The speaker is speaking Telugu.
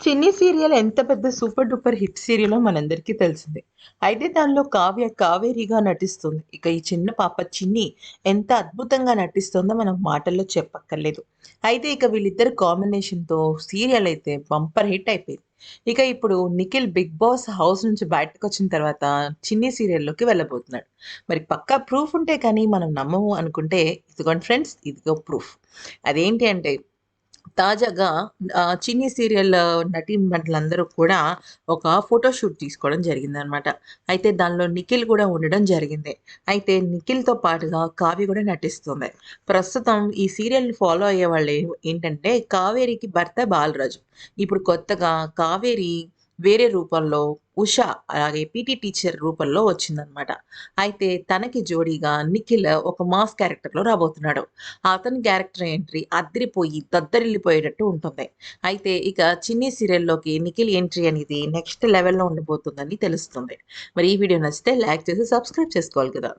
చిన్ని సీరియల్ ఎంత పెద్ద సూపర్ డూపర్ హిట్ సీరియలో మనందరికీ తెలిసిందే. అయితే దానిలో కావ్య కావేరిగా నటిస్తుంది. ఇక ఈ చిన్న పాప చిన్ని ఎంత అద్భుతంగా నటిస్తుందో మనం మాటల్లో చెప్పక్కర్లేదు. అయితే ఇక వీళ్ళిద్దరు కాంబినేషన్తో సీరియల్ అయితే బంపర్ హిట్ అయిపోయింది. ఇక ఇప్పుడు నిఖిల్ బిగ్ బాస్ హౌస్ నుంచి బయటకు వచ్చిన తర్వాత చిన్ని సీరియల్లోకి వెళ్ళబోతున్నాడు. మరి పక్కా ప్రూఫ్ ఉంటే కానీ మనం నమ్మము అనుకుంటే ఇదిగోండి ఫ్రెండ్స్ ఇదిగో ప్రూఫ్. అదేంటి అంటే తాజాగా చిన్ని సీరియల్ నటీనటులందరూ కూడా ఒక ఫోటోషూట్ తీసుకోవడం జరిగిందనమాట. అయితే దానిలో నిఖిల్ కూడా ఉండడం జరిగింది. అయితే నిఖిల్తో పాటుగా కావ్య కూడా నటిస్తుంది. ప్రస్తుతం ఈ సీరియల్ని ఫాలో అయ్యే వాళ్ళు ఏంటంటే కావేరికి భర్త బాలరాజు. ఇప్పుడు కొత్తగా కావేరి వేరే రూపంలో ఉష అలాగే పీటీ టీచర్ రూపంలో వచ్చిందనమాట అయితే తనకి జోడీగా నిఖిల్ ఒక మాస్ క్యారెక్టర్లో రాబోతున్నాడు. అతని క్యారెక్టర్ ఎంట్రీ అద్దరిపోయి దద్దరిల్లిపోయేటట్టు ఉంటుంది. అయితే ఇక చిన్ని సీరియల్లోకి నిఖిల్ ఎంట్రీ అనేది నెక్స్ట్ లెవెల్లో ఉండిపోతుందని తెలుస్తుంది. మరి ఈ వీడియో నచ్చితే లైక్ చేసి సబ్స్క్రైబ్ చేసుకోవాలి కదా.